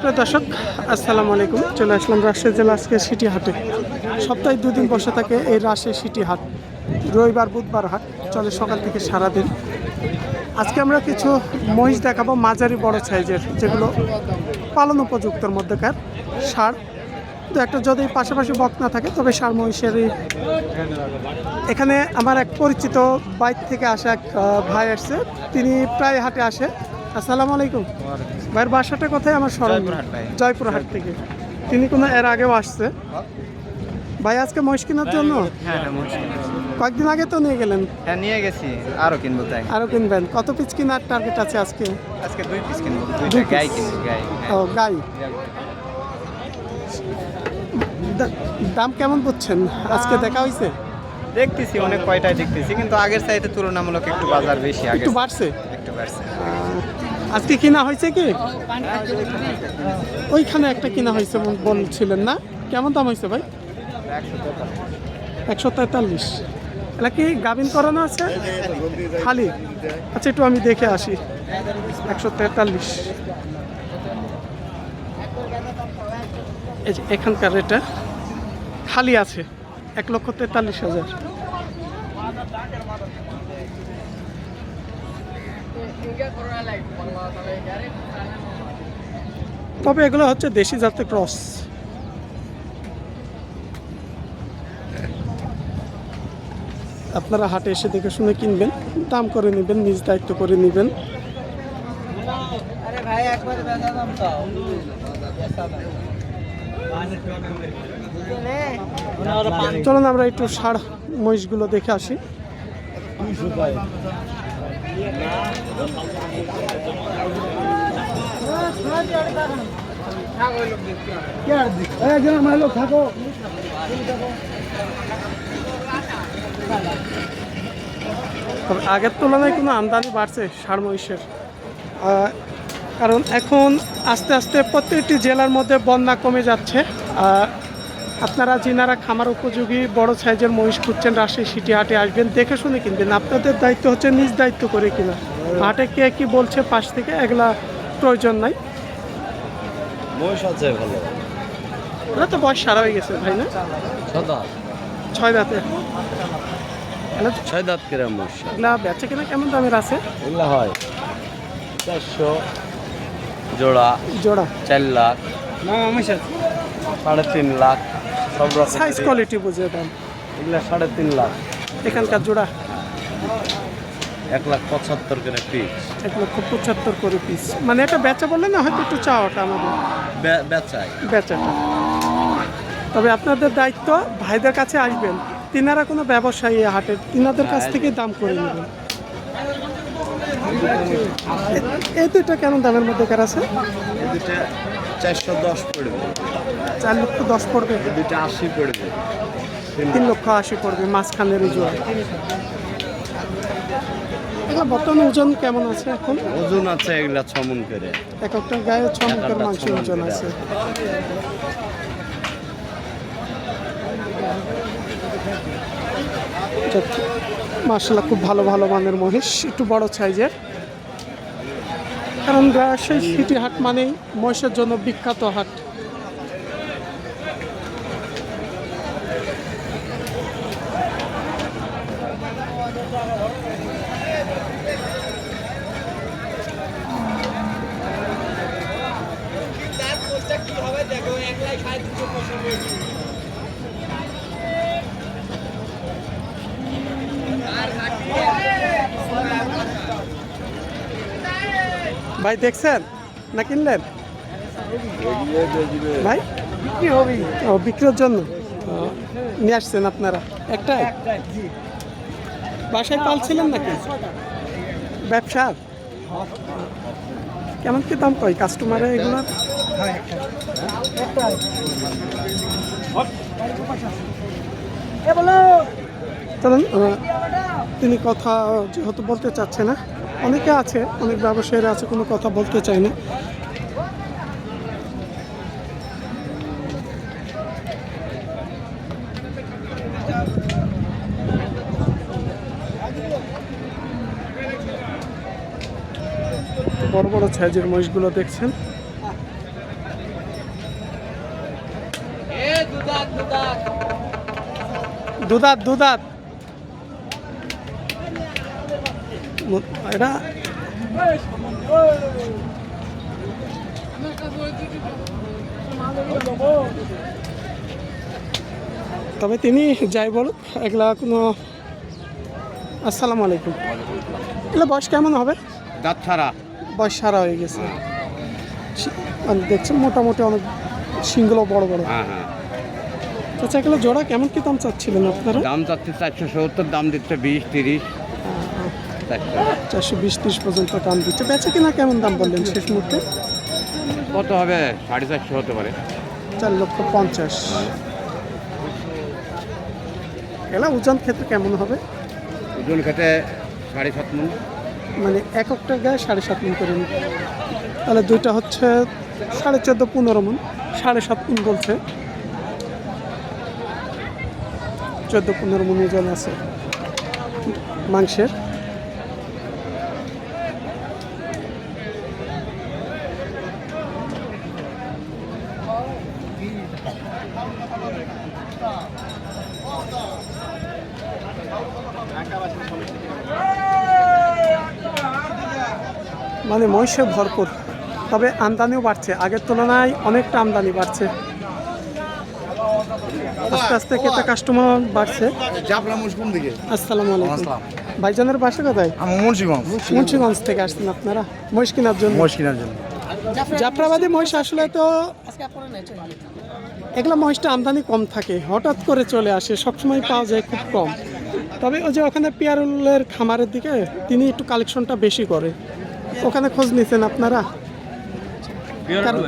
দর্শক, আসসালামু আলাইকুম। চলে আসলাম রাজশাহী জেলা আজকে সিটি হাটে। সপ্তাহে দুদিন বসে থাকে এই রাজশাহী সিটি হাট। রবিবার, বুধবার হাট চলে সকাল থেকে সারাদিন। আজকে আমরা কিছু মহিষ দেখাবো মাঝারি বড় সাইজের, যেগুলো পালন উপযুক্তর মধ্যেকার সার। তো একটা যদি পাশাপাশি বক না থাকে, তবে সার মহিষেরই। এখানে আমার এক পরিচিত বাইক থেকে আসা এক ভাই আসছে। তিনি প্রায় হাটে আসে। আসসালামু আলাইকুম। ভাইয়ের বাসাটা কোথায়? আমার স্মরণ। জয়পুরহাট থেকে। তিনি কোনো এর আগেও আসছে। ভাই আজকে মহিষ কেনার জন্য? হ্যাঁ হ্যাঁ। কয়েকদিন আগে তো নিয়ে গেলেন। হ্যাঁ নিয়ে গেছি। আরও কিনবো তাই। আরও কিনবেন। কত পিস কেনার টার্গেট আছে আজকে? আজকে দুই পিস কিনবো। দুই দুইটা গাই কিনবো গাই। ও। গাই। দাম কেমন বুঝছেন? আজকে দেখা হয়েছে দেখতেছি অনেক কয়টাই দেখতেছি কিন্তু আগের চাইতে তুলনামূলক একটু বাজার বেশি আগে একটু বাড়ছে? একটু বাড়ছে। আজকে কিনা হয়েছে কি? ওইখানে একটা কিনা হয়েছে বলছিলেন না? কেমন দাম হয়েছে ভাই? একশো তেতাল্লিশ। এটা কি গাভিন করানো আছে? খালি? আচ্ছা একটু আমি দেখে আসি। একশো তেতাল্লিশ। এই এখানকার এটা খালি আছে। এক লক্ষ তেতাল্লিশ হাজার। তবে এগুলো হচ্ছে দেশি জাতের ক্রস। আপনারা হাটে এসে দেখে শুনে কিনবেন দাম করে নেবেন নিজ দায়িত্ব করে নেবেন। চলুন আমরা একটু সার মহিষগুলো দেখে আসি। আগের তুলনায় কোনো আমদানি বাড়ছে সার মহিষের। কারণ এখন আস্তে আস্তে প্রত্যেকটি জেলার মধ্যে বন্যা কমে যাচ্ছে। আপনারা যিনারা খামার উপযোগী বড় সাইজের মহিষ খুঁজছেন রাজশাহী সিটি হাটে আসবেন দেখে শুনে কিনবেন। আপনাদের দায়িত্ব হচ্ছে নিজ দায়িত্ব করে কিনা। হাটে কে কি বলছে পাশ থেকে এগুলা প্রয়োজন নাই। মহিষ আছে ভালো। ওরা তো বয়স সারা হয়ে গেছে ভাই না? ছয় দাঁতে। ছয় দাঁত। কিরাম মহিষ? এগুলা বেচে কিনা কেমন দামের আছে? এগুলো হয় চারশো জোড়া জোড়া। চার লাখ সাড়ে তিন লাখ। সব রকম সাইজ কোয়ালিটি বুঝে দাম এগুলো সাড়ে তিন লাখ। এখানকার জোড়া? এক লাখ পঁচাত্তর করে পিস এক লক্ষ পঁচাত্তর করে পিস মানে এটা বেচা বললে না হয়তো একটু চাওয়াটা আমাদের? বেচাই। বেচাটা। তবে আপনাদের দায়িত্ব ভাইদের কাছে আসবেন। তিনারা কোনো ব্যবসায়ী হাটের তিনাদের কাছ থেকে দাম করে নেবেন। এই দুইটা কেমন দামের মধ্যে কার আছে? চারশো দশ পড়বে। চার লক্ষ দশ পড়বে। এই দুটা আশি পড়বে। তিন লক্ষ আশি পড়বে মাঝখানের জোড়া এগুলো বর্তমান ওজন কেমন আছে এখন? ওজন আছে এগুলা ছমন করে। এক একটা গায়ে মাংস ওজন আছে। খুব ভালো ভালো মানের মহিষ একটু বড় সাইজের। কারণ রাজশাহী সিটি হাট মানেই মহিষের জন্য বিখ্যাত হাট। ভাই, দেখছেন? না কিনলেন? ভাই? বিক্রি হবে ও বিক্রির জন্য? নিয়ে আসছেন আপনারা? একটাই? বাসায় পালছিলেন নাকি? ব্যবসার? কেমন কি দাম কয়? কাস্টমারে এগুলোর? তিনি কথা যেহেতু বলতে চাচ্ছে না, অনেকে আছে, অনেক ব্যবসায়ীরা আছে, কোনো কথা বলতে চায় না। বড় বড় সাইজের মহিষগুলো দেখছেন। দুদাত দুদাত। এটা তবে তিনি যাই বলুক এগুলা কোনো আসসালামু আলাইকুম। এগুলো বয়স কেমন হবে? দাঁত ছাড়া। বয়স সারা হয়ে গেছে। দেখছেন মোটামুটি অনেক সিংগুলো বড় বড়। হ্যাঁ হ্যাঁ। আচ্ছা এগুলো জোড়া কেমন কি দাম চাচ্ছিলেন আপনারা? দাম চাচ্ছে চারশো সত্তর দাম দিচ্ছে বিশ তিরিশ। চারশো। বিশ ত্রিশ পর্যন্ত দাম দিচ্ছে। বেচে কিনা কেমন দাম বললেন শেষ মুহূর্তে? কত হবে? সাড়ে চারশো হতে পারে। চার লক্ষ পঞ্চাশ। এলা ওজন ক্ষেত্রে কেমন হবে? ওজন খেতে সাড়ে সাত মন। মানে এককটা গায়ে সাড়ে সাত মন করে তাহলে দুইটা হচ্ছে সাড়ে চোদ্দ পনেরো মন। সাড়ে সাত মন বলছে। চোদ্দ, পনেরো মন ওজন আছে। মাংসের। মানে মহিষে ভরপুর। তবে আমদানিও বাড়ছে। আগের তুলনায় অনেকটা আমদানি বাড়ছে। আস্তে আস্তে কেতা কাস্টমার বাড়ছে? আসসালামু আলাইকুম। ভাইজানের বাসা কোথায়? মুন্সিগঞ্জ। মুন্সিগঞ্জ থেকে আসছেন আপনারা। মহিষ কেনার জন্য? মহিষ কেনার জন্য। জাফরাবাদী মহিষ আসলে তো এগুলো মহিষটা আমদানি কম থাকে। হঠাৎ করে চলে আসে সবসময় পাওয়া যায় খুব কম। তবে ওই যে ওখানে পিয়ারুলের খামারের দিকে তিনি একটু কালেকশনটা বেশি করে। ওখানে খোঁজ নিছেন আপনারা? কারণ-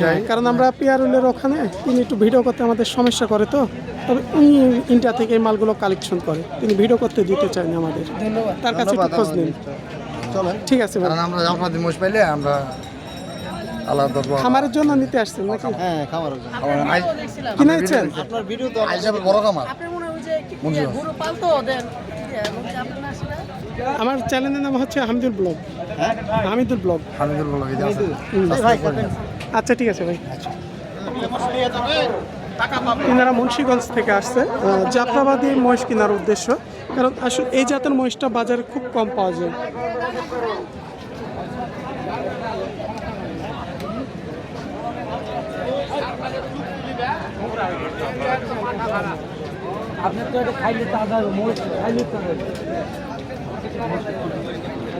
হ্যাঁ, কারণ আমরা পিয়ারুলের ওখানে তিনি একটু ভিডিও করতে আমাদের সমস্যা করে তো। তবে উনি ইন্ডিয়া থেকে এই মালগুলো কালেকশন করে। তিনি ভিডিও করতে দিতে চান আমাদের। তার কাছে একটু খোঁজ নিন। ঠিক আছে আমরা পাইলে আমরা খামারের জন্য নিতে আসছেন নাকি? হ্যাঁ কিনে নিচ্ছেন আপনার মনে হয় আমার চ্যানেলের নাম হচ্ছে আহমদুল ব্লগ। হামিদুল ব্লগ। হামিদুল বলো এই যে আছে। হুম। আচ্ছা ঠিক আছে ভাই। ইনারা মুন্সিগঞ্জ থেকে আসছে। জাফরাবাদী মহিষ কেনার উদ্দেশ্য। কারণ আসলে এই জাতের মহিষটা বাজারে খুব কম পাওয়া যায়।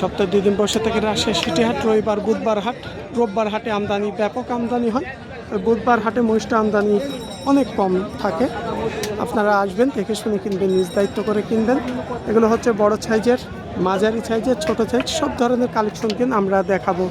সপ্তাহে দুই দিন বসে থেকে রাজশাহী সিটি হাট রবিবার, বুধবার হাট। রোববার হাটে আমদানি ব্যাপক আমদানি হয়। বুধবার হাটে মহিষটা আমদানি অনেক কম থাকে। আপনারা আসবেন, দেখে শুনে কিনবেন, নিজ দায়িত্ব করে কিনবেন। এগুলো হচ্ছে বড় সাইজের, মাঝারি সাইজের, ছোট সাইজ, সব ধরনের কালেকশন কিন আমরা দেখাবো।